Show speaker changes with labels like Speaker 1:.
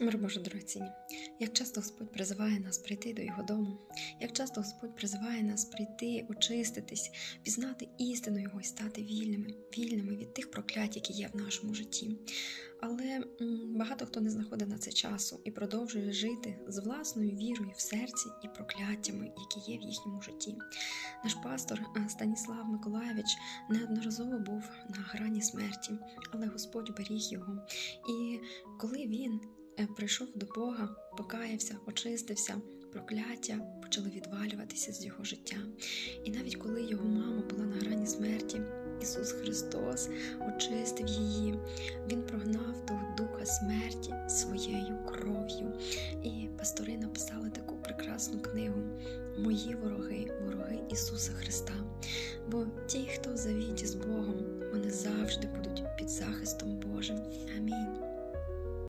Speaker 1: Мир Боже дорогоцінні, як часто Господь призиває нас прийти до Його дому, як часто Господь призиває нас прийти, очиститись, пізнати істину Його і стати вільними, вільними від тих проклять, які є в нашому житті. Але багато хто не знаходить на це часу і продовжує жити з власною вірою в серці і прокляттями, які є в їхньому житті. Наш пастор Станіслав Миколаєвич неодноразово був на грані смерті, але Господь беріг його. І коли він прийшов до Бога, покаявся, очистився, прокляття почали відвалюватися з його життя. І навіть коли його мама була на грані смерті, Ісус Христос очистив її, Він прогнав того духа смерті своєю кров'ю. І пастори написали таку прекрасну книгу Мої вороги, вороги Ісуса Христа. Бо ті, хто завіті з Богом, вони завжди будуть під захистом Божим. Амінь.